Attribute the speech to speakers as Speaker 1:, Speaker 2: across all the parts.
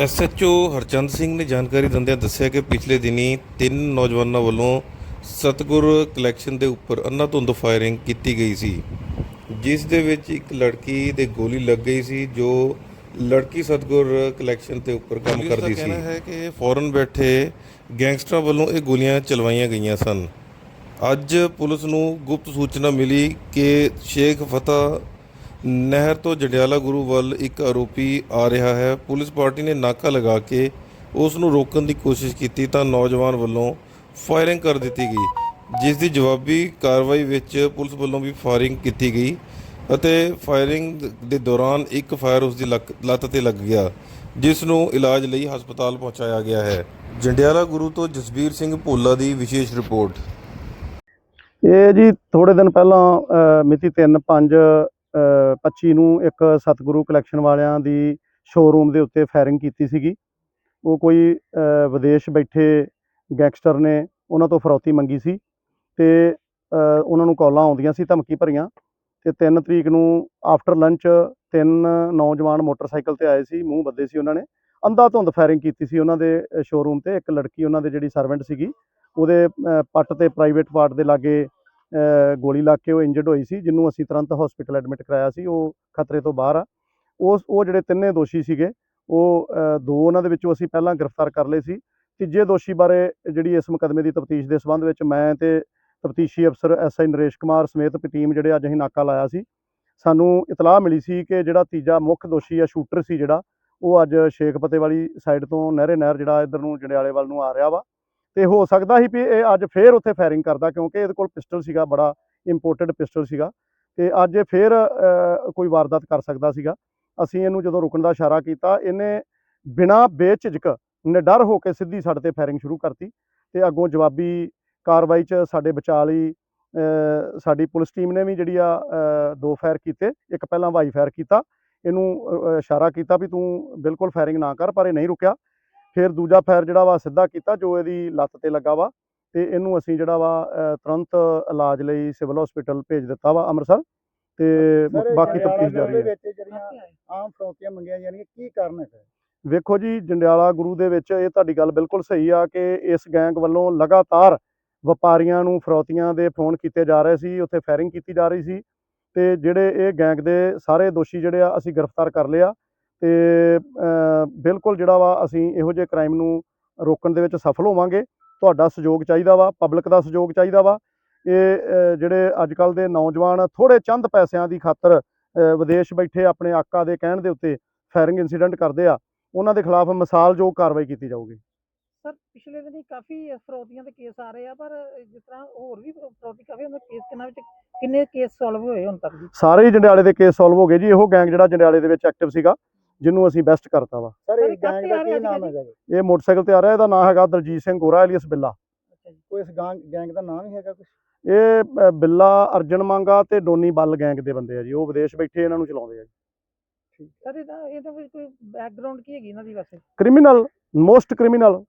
Speaker 1: SHO Harchand Singh ਨੇ ਜਾਣਕਾਰੀ ਦਿੰਦਿਆਂ ਦੱਸਿਆ ਕਿ ਪਿਛਲੇ ਦਿਨੀ ਤਿੰਨ ਨੌਜਵਾਨਾਂ ਵੱਲੋਂ ਸਤਗੁਰ ਕਲੈਕਸ਼ਨ ਦੇ ਉੱਪਰ ਅੰਨਾਧੁੰਦ ਫਾਇਰਿੰਗ ਕੀਤੀ ਗਈ ਸੀ ਜਿਸ ਦੇ ਵਿੱਚ ਇੱਕ ਲੜਕੀ ਦੇ ਗੋਲੀ ਲੱਗ ਗਈ ਸੀ ਜੋ ਲੜਕੀ ਸਤਗੁਰ ਕਲੈਕਸ਼ਨ ਦੇ ਉੱਪਰ ਕੰਮ ਕਰਦੀ ਸੀ। ਕਹਿਣਾ ਹੈ ਕਿ ਫੌਰਨ ਬੈਠੇ ਗੈਂਗਸਟਰਾਂ ਵੱਲੋਂ ਇਹ ਗੋਲੀਆਂ ਚਲਵਾਈਆਂ ਗਈਆਂ ਸਨ। ਅੱਜ ਪੁਲਿਸ ਨੂੰ ਗੁਪਤ ਸੂਚਨਾ ਮਿਲੀ ਕਿ ਸ਼ੇਖ ਫਤਿਹ ਨਹਿਰ ਤੋਂ ਜੰਡਿਆਲਾ ਗੁਰੂ ਵੱਲ ਇੱਕ ਆਰੋਪੀ ਆ ਰਿਹਾ ਹੈ। ਪੁਲਿਸ ਪਾਰਟੀ ਨੇ ਨਾਕਾ ਲਗਾ ਕੇ ਉਸ ਨੂੰ ਰੋਕਣ ਦੀ ਕੋਸ਼ਿਸ਼ ਕੀਤੀ ਤਾਂ ਨੌਜਵਾਨ ਵੱਲੋਂ ਫਾਇਰਿੰਗ ਕਰ ਦਿੱਤੀ ਗਈ, ਜਿਸ ਦੀ ਜਵਾਬੀ ਕਾਰਵਾਈ ਵਿੱਚ ਪੁਲਿਸ ਵੱਲੋਂ ਵੀ ਫਾਇਰਿੰਗ ਕੀਤੀ ਗਈ ਅਤੇ ਫਾਇਰਿੰਗ ਦੇ ਦੌਰਾਨ ਇੱਕ ਫਾਇਰ ਉਸ ਦੀ ਲੱਕ- ਲੱਤ ਤੇ ਲੱਗ ਗਿਆ, ਜਿਸ ਨੂੰ ਇਲਾਜ ਲਈ ਹਸਪਤਾਲ ਪਹੁੰਚਾਇਆ ਗਿਆ ਹੈ। ਜੰਡਿਆਲਾ ਗੁਰੂ ਤੋਂ ਜਸਬੀਰ ਸਿੰਘ ਭੋਲਾ ਦੀ ਵਿਸ਼ੇਸ਼ ਰਿਪੋਰਟ।
Speaker 2: ਇਹ ਜੀ ਥੋੜੇ ਦਿਨ ਪਹਿਲਾਂ ਮਿਤੀ 3 5 25 ਨੂੰ ਇੱਕ ਸਤਿਗੁਰੂ ਕਲੈਕਸ਼ਨ ਵਾਲਿਆਂ ਦੀ ਸ਼ੋਰੂਮ ਦੇ ਉੱਤੇ ਫਾਇਰਿੰਗ ਕੀਤੀ ਸੀਗੀ। ਉਹ ਕੋਈ ਵਿਦੇਸ਼ ਬੈਠੇ ਗੈਂਗਸਟਰ ਨੇ ਉਹਨਾਂ ਤੋਂ ਫਰੌਤੀ ਮੰਗੀ ਸੀ ਤੇ ਉਹਨਾਂ ਨੂੰ ਕਾਲਾਂ ਆਉਂਦੀਆਂ ਸੀ ਧਮਕੀ ਭਰੀਆਂ ਤੇ 3 ਤਰੀਕ ਨੂੰ ਆਫਟਰ ਲੰਚ ਤਿੰਨ ਨੌਜਵਾਨ ਮੋਟਰਸਾਈਕਲ ਤੇ ਆਏ ਸੀ, ਮੂੰਹ ਬੱਦੇ ਸੀ ਉਹਨਾਂ ਨੇ। ਅੰਧਾ ਧੁੰਦ ਫਾਇਰਿੰਗ ਕੀਤੀ ਸੀ ਉਹਨਾਂ ਦੇ ਸ਼ੋਰੂਮ ਤੇ, ਇੱਕ ਲੜਕੀ ਉਹਨਾਂ ਦੇ ਜਿਹੜੀ ਸਰਵੈਂਟ ਸੀਗੀ, ਉਹਦੇ ਪੱਟ ਤੇ ਪ੍ਰਾਈਵੇਟ ਪਾਰਟ ਦੇ ਲਾਗੇ ਗੋਲੀ ਲੱਗ ਕੇ ਉਹ ਇੰਜਰਡ ਹੋਈ ਸੀ, ਜਿਹਨੂੰ ਅਸੀਂ ਤੁਰੰਤ ਹਸਪੀਟਲ ਐਡਮਿਟ ਕਰਾਇਆ ਸੀ, ਉਹ ਖਤਰੇ ਤੋਂ ਬਾਹਰ ਆ। ਉਸ ਉਹ ਜਿਹੜੇ ਤਿੰਨੇ ਦੋਸ਼ੀ ਸੀਗੇ, ਉਹ ਦੋ ਉਹਨਾਂ ਦੇ ਵਿੱਚੋਂ ਅਸੀਂ ਪਹਿਲਾਂ ਗ੍ਰਿਫਤਾਰ ਕਰ ਲਏ ਸੀ। ਤੀਜੇ ਦੋਸ਼ੀ ਬਾਰੇ ਜਿਹੜੀ ਇਸ ਮੁਕਦਮੇ ਦੀ ਤਫਤੀਸ਼ ਦੇ ਸੰਬੰਧ ਵਿੱਚ ਮੈਂ ਤੇ ਤਫਤੀਸ਼ੀ ਅਫਸਰ ਐਸਆਈ ਨਰੇਸ਼ ਕੁਮਾਰ ਸਮੇਤ ਟੀਮ ਜਿਹੜੇ ਅੱਜ ਅਸੀਂ ਨਾਕਾ ਲਾਇਆ ਸੀ, ਸਾਨੂੰ ਇਤਲਾਹ ਮਿਲੀ ਸੀ ਕਿ ਜਿਹੜਾ ਤੀਜਾ ਮੁੱਖ ਦੋਸ਼ੀ ਆ ਸ਼ੂਟਰ ਸੀ ਜਿਹੜਾ, ਉਹ ਅੱਜ ਸ਼ੇਖ ਫਤਿਹ ਵਾਲੀ ਸਾਈਡ ਤੋਂ ਨਹਿਰੇ ਨਹਿਰ ਜਿਹੜਾ ਇੱਧਰ ਨੂੰ ਜੰਡਿਆਲੇ ਵੱਲ ਨੂੰ ਆ ਰਿਹਾ ਵਾ। ਤੇ ਹੋ ਸਕਦਾ ਸੀ ਵੀ ਇਹ ਅੱਜ ਫੇਰ ਉੱਥੇ ਫਾਇਰਿੰਗ ਕਰਦਾ, ਕਿਉਂਕਿ ਇਹਦੇ ਕੋਲ ਪਿਸਟਲ ਸੀਗਾ, ਬੜਾ ਇੰਪੋਰਟਡ ਪਿਸਟਲ ਸੀਗਾ ਤੇ ਅੱਜ ਇਹ ਫੇਰ ਕੋਈ ਵਾਰਦਾਤ ਕਰ ਸਕਦਾ ਸੀਗਾ। ਅਸੀਂ ਇਹਨੂੰ ਜਦੋਂ ਰੁਕਣ ਦਾ ਇਸ਼ਾਰਾ ਕੀਤਾ, ਇਹਨੇ ਬਿਨਾਂ ਬੇਝਿਜਕ ਨਿਡਰ ਹੋ ਕੇ ਸਿੱਧੀ ਸਾਡੇ ਤੇ ਫਾਇਰਿੰਗ ਸ਼ੁਰੂ ਕਰਤੀ ਤੇ ਅੱਗੋਂ ਜਵਾਬੀ ਕਾਰਵਾਈ 'ਚ ਸਾਡੇ ਬਚਾ ਲਈ ਸਾਡੀ ਪੁਲਿਸ ਟੀਮ ਨੇ ਵੀ ਜਿਹੜੀ ਆ ਦੋ ਫਾਇਰ ਕੀਤੇ, ਇੱਕ ਪਹਿਲਾਂ ਵਾਈ ਫਾਇਰ ਕੀਤਾ, ਇਹਨੂੰ ਇਸ਼ਾਰਾ ਕੀਤਾ ਵੀ ਤੂੰ ਬਿਲਕੁਲ ਫਾਇਰਿੰਗ ਨਾ ਕਰ, ਪਰ ਇਹ ਨਹੀਂ ਰੁਕਿਆ। ਫਿਰ ਦੂਜਾ ਫਾਇਰ ਜਿਹੜਾ ਵਾ ਸਿੱਧਾ ਕੀਤਾ ਜੋ ਇਹਦੀ ਲੱਤ ਤੇ ਲੱਗਾ ਵਾ ਤੇ ਇਹਨੂੰ ਅਸੀਂ ਜਿਹੜਾ ਵਾ ਤੁਰੰਤ ਇਲਾਜ ਲਈ ਸਿਵਲ ਹਸਪੀਟਲ ਭੇਜ ਦਿੱਤਾ ਵਾ ਅੰਮ੍ਰਿਤਸਰ ਤੇ ਬਾਕੀ ਤਫਤੀਸ਼ ਜਾਰੀ ਹੈ।
Speaker 3: ਆਮ ਫਰੌਤੀਆਂ ਮੰਗੀਆਂ ਜਾਣਗੀਆਂ ਕੀ ਕਾਰਨ ਹੈ ਸਰ?
Speaker 2: ਵੇਖੋ ਜੀ ਜੰਡਿਆਲਾ ਗੁਰੂ ਦੇ ਵਿੱਚ ਇਹ ਤੁਹਾਡੀ ਗੱਲ ਬਿਲਕੁਲ ਸਹੀ ਆ ਕਿ ਇਸ ਗੈਂਗ ਵੱਲੋਂ ਲਗਾਤਾਰ ਵਪਾਰੀਆਂ ਨੂੰ ਫਰੌਤੀਆਂ ਦੇ ਫੋਨ ਕੀਤੇ ਜਾ ਰਹੇ ਸੀ ਉੱਥੇ ਫਾਇਰਿੰਗ ਕੀਤੀ ਜਾ ਰਹੀ ਸੀ ਤੇ ਜਿਹੜੇ ਇਹ ਗੈਂਗ ਦੇ ਸਾਰੇ ਦੋਸ਼ੀ ਜਿਹੜੇ ਆ ਅਸੀਂ ਗ੍ਰਿਫਤਾਰ ਕਰ ਲਿਆ ਤੇ ਬਿਲਕੁਲ ਜਿਹੜਾ ਵਾ ਅਸੀਂ ਇਹੋ ਜਿਹੇ ਕ੍ਰਾਈਮ ਨੂੰ ਰੋਕਣ ਦੇ ਵਿੱਚ ਸਫਲ ਹੋਵਾਂਗੇ। ਤੁਹਾਡਾ ਸਹਿਯੋਗ ਚਾਹੀਦਾ ਵਾ ਪਬਲਿਕ ਦਾ ਸਹਿਯੋਗ ਚਾਹੀਦਾ ਵਾ। ਇਹ ਜਿਹੜੇ ਅੱਜ ਕੱਲ ਦੇ ਨੌਜਵਾਨ ਥੋੜੇ ਚੰਦ ਪੈਸਿਆਂ ਦੀ ਖਾਤਰ ਵਿਦੇਸ਼ ਬੈਠੇ ਆਪਣੇ ਆਕਾ ਦੇ ਕਹਿਣ ਦੇ ਉੱਤੇ ਫਾਇਰਿੰਗ ਇਨਸੀਡੈਂਟ ਕਰਦੇ ਆ ਉਹਨਾਂ ਦੇ ਖਿਲਾਫ ਮਿਸਾਲਯੋਗ ਕਾਰਵਾਈ ਕੀਤੀ ਜਾਊਗੀ।
Speaker 4: ਸਰ ਪਿਛਲੇ ਦਿਨੀ ਕਾਫੀ ਫਰੌਤੀਆਂ ਦੇ ਕੇਸ ਆ ਰਹੇ ਆ ਪਰ ਜਿਸ ਤਰ੍ਹਾਂ ਹੋਰ ਵੀ ਫਰੌਤੀ ਕਾਫੀ ਉਹਨਾਂ ਕੇਸ ਕਿੰਨਾ ਵਿੱਚ ਕਿੰਨੇ ਕੇਸ ਸੋਲਵ ਹੋਏ ਹੁਣ ਤੱਕ ਜੀ?
Speaker 2: ਸਾਰੇ ਹੀ ਜੰਡਿਆਲੇ ਦੇ ਕੇਸ ਸੋਲਵ ਹੋ ਗਏ ਜੀ ਇਹੋ ਗੈਂਗ ਜਿਹੜਾ ਜੰਡਿਆਲੇ ਦੇ ਵਿੱਚ ਐਕਟਿਵ ਸੀਗਾ। ਜਿਹਨੂੰ ਅਸੀਂ ਬੈਸਟ ਕਰਤਾ ਵਾ।
Speaker 3: ਸਰ ਇਹ ਗੈਂਗ ਦਾ ਕੀ ਨਾਮ ਹੈਗਾ ਜੀ?
Speaker 2: ਇਹ ਮੋਟਰਸਾਈਕਲ ਤੇ ਆ ਰਿਹਾ ਇਹਦਾ ਨਾਮ ਹੈਗਾ ਦਲਜੀਤ ਸਿੰਘ ਗੋਰਾ ਐਲੀਅਸ ਬਿੱਲਾ।
Speaker 4: ਅੱਛਾ ਜੀ।
Speaker 3: ਕੋਈ ਇਸ ਗੈਂਗ ਗੈਂਗ ਦਾ ਨਾਮ ਹੀ ਹੈਗਾ ਕੁਝ
Speaker 2: ਇਹ ਅ, ਬਿੱਲਾ ਅਰਜਨ ਮੰਗਾ ਤੇ ਡੋਨੀ ਬੱਲ ਗੈਂਗ ਦੇ ਬੰਦੇ ਆ ਜੀ। ਉਹ ਵਿਦੇਸ਼ ਬੈਠੇ ਇਹਨਾਂ ਨੂੰ ਚਲਾਉਂਦੇ ਆ ਜੀ।
Speaker 4: ਸਰ ਇਹਦਾ ਇਹਦਾ ਵਿੱਚ ਕੋਈ ਬੈਕਗ੍ਰਾਉਂਡ ਕੀ ਹੈਗੀ ਇਹਨਾਂ ਦੀ ਵੈਸੇ?
Speaker 2: Criminal most criminal.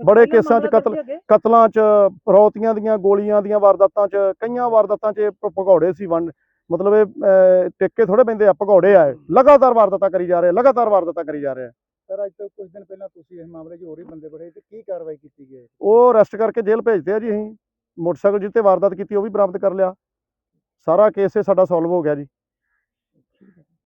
Speaker 2: ਬੜੇ
Speaker 4: ਪਹਿਲਾਂ
Speaker 2: ਕੇਸਾਂ 'ਚ
Speaker 4: ਮਾਮਲਾ
Speaker 2: ਕਤਲ-
Speaker 4: ਦਰਜ ਹੈਗੇ?
Speaker 2: ਕਤਲਾਂ 'ਚ ਫਰੌਤੀਆਂ ਦੀਆਂ ਗੋਲੀਆਂ ਦੀਆਂ ਵਾਰਦਾਤਾਂ 'ਚ ਕਈਆਂ ਵਾਰਦਾਤਾਂ 'ਚ ਇਹ ਭ- ਭਗੌੜੇ ਸੀ ਵੰਡ ਮਤਲਬ ਇਹ ਟਿੱਕੇ ਥੋੜੇ ਪੈਂਦੇ ਆ ਭਗੌੜੇ ਆ। ਲਗਾਤਾਰ ਵਾਰਦਾਤਾਂ ਕਰੀ ਜਾ ਰਹੇ ਲਗਾਤਾਰ ਵਾਰਦਾਤਾਂ ਕਰੀ ਜਾ ਰਹੇ
Speaker 3: ਸਰ ਅੱਜ ਤੋਂ ਕੁਝ ਦਿਨ ਪਹਿਲਾਂ ਤੁਸੀਂ ਇਸ ਮਾਮਲੇ 'ਚ ਹੋਰ ਹੀ ਬੰਦੇ ਬੜੇ ਤੇ ਕੀ ਕਾਰਵਾਈ ਕੀਤੀ ਗਈ
Speaker 2: ਉਹ ਅਰੈਸਟ ਕਰਕੇ ਜੇਲ੍ਹ ਭੇਜਦੇ ਆ ਜੀ ਅਸੀਂ। ਮੋਟਰਸਾਈਕਲ ਜਿੱਤੇ ਵਾਰਦਾਤ ਕੀਤੀ ਉਹ ਵੀ ਬਰਾਮਦ ਕਰ ਲਿਆ। ਸਾਰਾ ਕੇਸ ਇਹ ਸਾਡਾ ਸੋਲਵ ਹੋ ਗਿਆ ਜੀ।